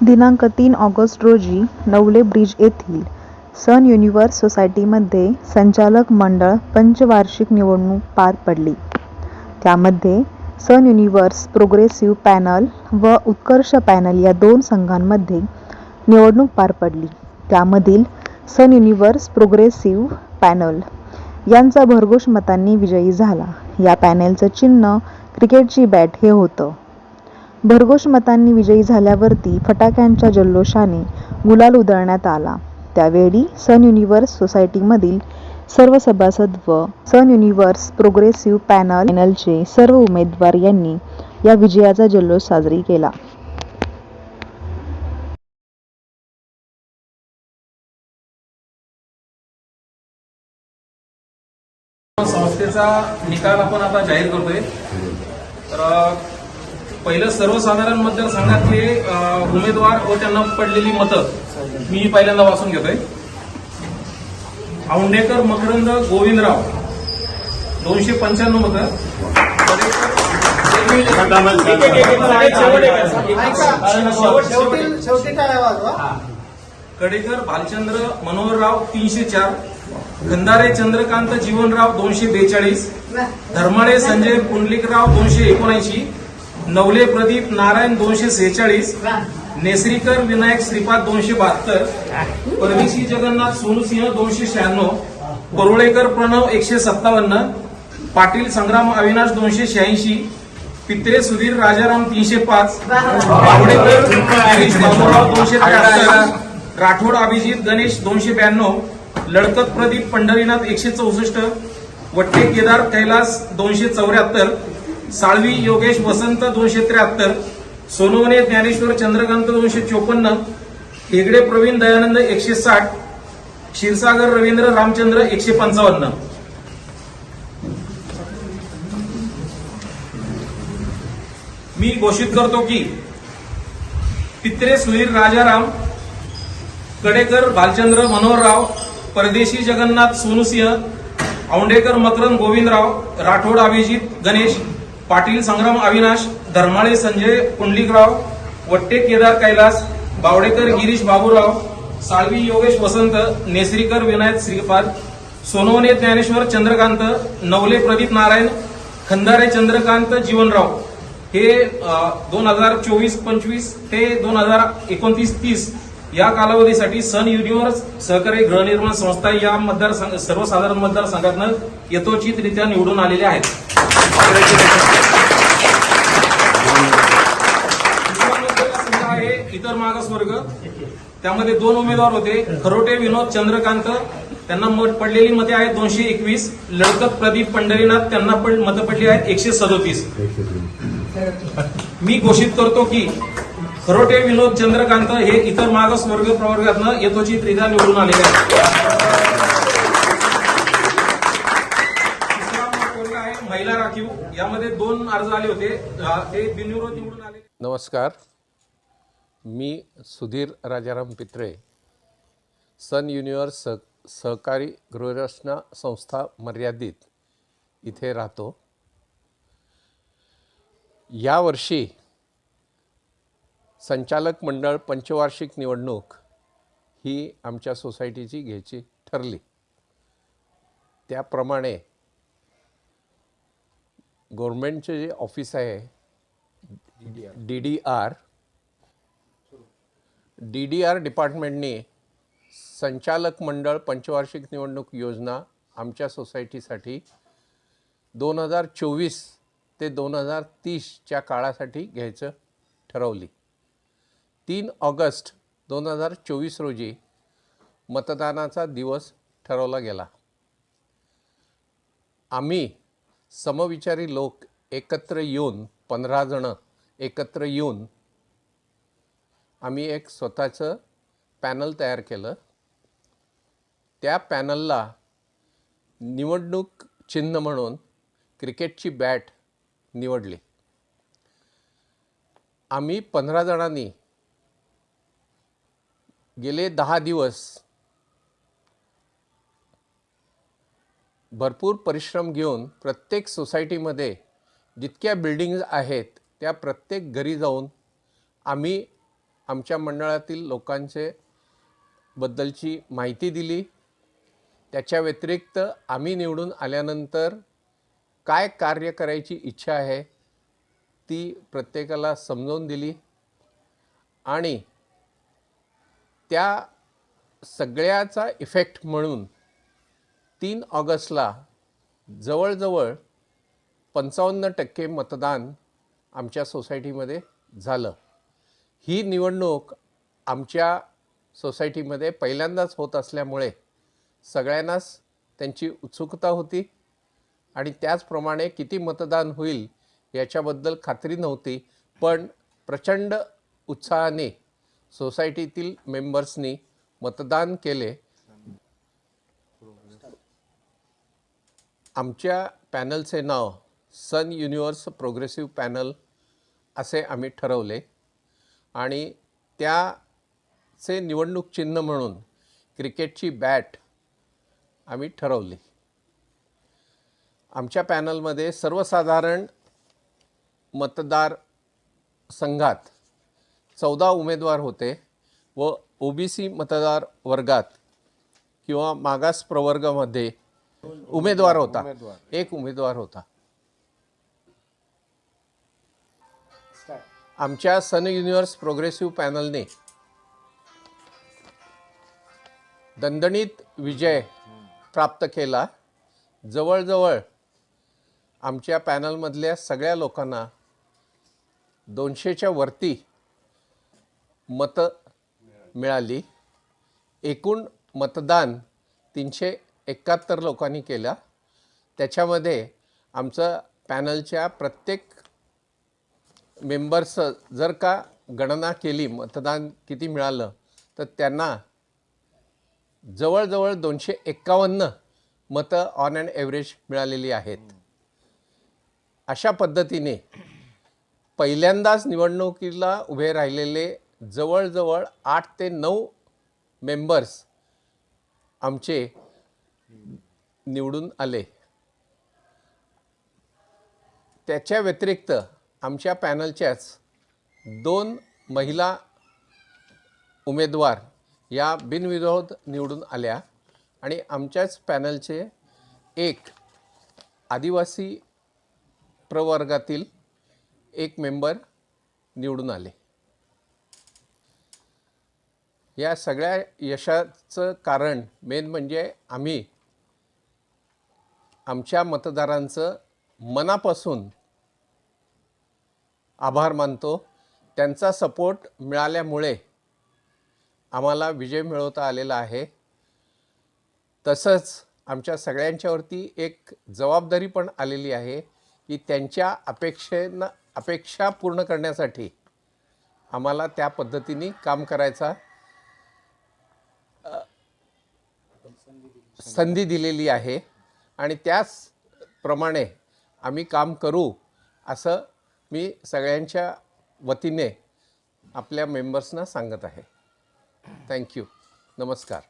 दिनांक तीन ऑगस्ट रोजी नवले ब्रिज येथील सन युनिव्हर्स सोसायटीमध्ये संचालक मंडळ पंचवार्षिक निवडणूक पार पडली. त्यामध्ये सन युनिव्हर्स प्रोग्रेसिव्ह पॅनल व उत्कर्ष पॅनल या दोन संघांमध्ये निवडणूक पार पडली. त्यामधील सन युनिव्हर्स प्रोग्रेसिव्ह पॅनल यांचा भरघोष मतांनी विजयी झाला. या पॅनेलचं चिन्ह क्रिकेटची बॅट हे होतं. भरघोष मतांनी विजयी झाल्यावरती फटाक्यांच्या जल्लोषाने गुलाल उधळण्यात आला. त्यावेळी सन युनिव्हर्स सोसायटीमधील सर्व सभासद व सन युनिव्हर्स प्रोग्रेसिव्ह पॅनल पॅनलचे सर्व उमेदवार यांनी या विजयाचा जल्लोष साजरी केला. संस्थेचा निकाल आपण आता जाहीर करतोय. तर पहिलं सर्वसाधारण मतदारसंघातले उमेदवार व त्यांना पडलेली मतं मी पहिल्यांदा वाचून घेतोय. औंडेकर मकरंद गोविंदराव दोनशे पंच्याण्णव मतं? कडेकर भालचंद्र मनोहरराव तीनशे चार. गंधारे चंद्रकांत जीवनराव दोनशे बेचाळीस धर्माळे संजय पुंडलिकराव दोनशे एकोणऐंशी नवले प्रदीप नारायण दोनशे सेहेचाळीस नेसरीकर विनायक श्रीपाद दोनशे बहात्तर परदेशी जगन्नाथ सोनूसिंह दोनशे शहाण्णव परुळेकर प्रणव एकशे सत्तावन्न पाटील संग्राम अविनाश दोनशे शहाऐंशी पित्रे सुधीर राजाराम तीनशे पाच बावडेकर दोनशे त्र्याहत्तर राठोड अभिजित गणेश दोनशे ब्याण्णव लडकत प्रदीप पंढरीनाथ एकशे चौसष्ट वट्टे केदार कैलास दोनशे चौऱ्याहत्तर साळवी योगेश वसंत दोनशे त्र्याहत्तर सोनवणे ज्ञानेश्वर चंद्रकांत दोनशे चोपन्न हेगडे प्रवीण दयानंद एकशे साठ क्षीरसागर रवींद्र रामचंद्र एकशे पंचावन्न. मी घोषित करतो की पित्रे सुनील राजाराम कडेकर भालचंद्र मनोहरराव परदेशी जगन्नाथ सोनुसिंह औंडेकर मकरंद गोविंदराव राठोड अभिजित गणेश पाटील संग्राम अविनाश धर्माळे संजय पुंडलिकराव वट्टे केदार कैलास बावडेकर गिरीश बाबूराव साळवी योगेश वसंत नेसरीकर विनायक श्रीपाद सोनवणे ज्ञानेश्वर चंद्रकांत नवले प्रदीप नारायण खंदारे चंद्रकांत जीवनराव. हे दोन हजार चोवीस पंचवीस ते दोन हजार एकोणतीस तीस या कालावधीसाठी सन युनिव्हर्स सहकारी गृहनिर्माण संस्था या मतदारसंघ सर्वसाधारण मतदारसंघातनं यथोचितरित्या निवडून आलेले आहेत. इतर मागासवर्ग. त्यामध्ये दोन उमेदवार होते खरोटे विनोद चंद्रकांत. त्यांना मत पडलेली मते आहेत दोनशे एकवीस. लडकत प्रदीप पंढरीनाथ त्यांना पण मतं पडली आहेत एकशे सदोतीस. मी घोषित करतो की खरोटे विनोद चंद्रकांत हे इतर मागास वर्ग प्रवर्गातनं यथोचितरित्या निवडून आलेले आहेत. महिला राखीव. यामध्ये दोन अर्ज आले होते. ते बिनविरोध निवडून आले. नमस्कार. मी सुधीर राजाराम पित्रे सन युनिव्हर्स सह सहकारी गृहरचना संस्था मर्यादित इथे राहतो. यावर्षी संचालक मंडळ पंचवार्षिक निवडणूक ही आमच्या सोसायटीची घ्यायची ठरली. त्याप्रमाणे गव्हर्मेंटचे जे ऑफिस आहे D D R D D R डिपार्टमेंटने संचालक मंडळ पंचवार्षिक निवडणूक योजना आमच्या सोसायटीसाठी दोन हजार चोवीस ते दोन हजार तीसच्या काळासाठी घ्यायचं ठरवली. तीन ऑगस्ट दोन हजार चोवीस रोजी मतदानाचा दिवस ठरवला गेला. आम्ही समविचारी लोक एकत्र येऊन पंधरा जणं एकत्र येऊन आम्ही एक स्वतःचं पॅनल तयार केलं. त्या पॅनलला निवडणूक चिन्ह म्हणून क्रिकेटची बॅट निवडली. आम्ही पंधरा जणांनी गेले दहा दिवस भरपूर परिश्रम घेऊन प्रत्येक सोसायटीमध्ये जितक्या बिल्डिंग्ज आहेत त्या प्रत्येक घरी जाऊन आम्ही आमच्या मंडळातील लोकांचे बद्दलची माहिती दिली. त्याच्या व्यतिरिक्त आम्ही निवडून आल्यानंतर काय कार्य करायची इच्छा आहे ती प्रत्येकाला समजावून दिली. आणि त्या सगळ्याचा इफेक्ट म्हणून तीन ऑगस्टला जवळजवळ पंचावन्न टक्के मतदान आमच्या सोसायटीमध्ये झालं. ही निवडणूक आमच्या सोसायटीमध्ये पहिल्यांदाच होत असल्यामुळे सगळ्यांनाच त्यांची उत्सुकता होती आणि त्याचप्रमाणे किती मतदान होईल याच्याबद्दल खात्री नव्हती पण प्रचंड उत्साहाने सोसायटीतील मेंबर्सनी मतदान केले. आमच्या पॅनलचे नाव सन युनिवर्स प्रोग्रेसिव्ह पॅनल असे आम्ही ठरवले. आणि त्याचे निवडणूक चिन्ह म्हणून क्रिकेटची बॅट आम्ही ठरवली. आमच्या पॅनलमध्ये सर्वसाधारण मतदार संघात चौदा उमेदवार होते व ओ बी सी मतदार वर्गात किंवा मागास प्रवर्गामध्ये उमेदवार होता. एक उमेदवार होता. आमच्या सन युनिव्हर्स प्रोग्रेसिव्ह पॅनलने दणदणीत विजय प्राप्त केला. जवळजवळ आमच्या पॅनलमधल्या सगळ्या लोकांना दोनशेच्या वरती मतं मिळाली. एकूण मतदान तीनशे एकाहत्तर लोकांनी केलं. त्याच्यामध्ये आमचं पॅनलच्या प्रत्येक मेंबर्स जर का गणना केली मतदान किती मिळालं तर त्यांना जवळजवळ दोनशे एक्कावन्न मतं ऑन अँड ॲव्हरेज मिळालेली आहेत. अशा पद्धतीने पहिल्यांदाच निवडणुकीला उभे राहिलेले जवळजवळ आठ ते नऊ मेंबर्स आमचे निवडून आले. त्याच्या व्यतिरिक्त आमच्या पॅनलच्याच दोन महिला उमेदवार या बिनविरोध निवडून आल्या आणि आमच्याच पॅनलचे एक आदिवासी प्रवर्गातील एक मेंबर निवडून आले. या सगळ्या यशाचं कारण मेन म्हणजे आम्ही आमच्या मतदारांचं मनापासून आभार मानतो. त्यांचा सपोर्ट मिळाल्यामुळे आम्हाला विजय मिळवता आलेला आहे. तसंच आमच्या सगळ्यांच्यावरती एक जबाबदारी पण आलेली आहे की त्यांच्या अपेक्षेनं अपेक्षा पूर्ण करण्यासाठी आम्हाला त्या पद्धतीने काम करायचा संधी दिलेली आहे. आणि त्याचप्रमाणे आम्ही काम करू असं मी सगळ्यांच्या वतीने आपल्या मेंबर्सना सांगत आहे. थँक्यू नमस्कार.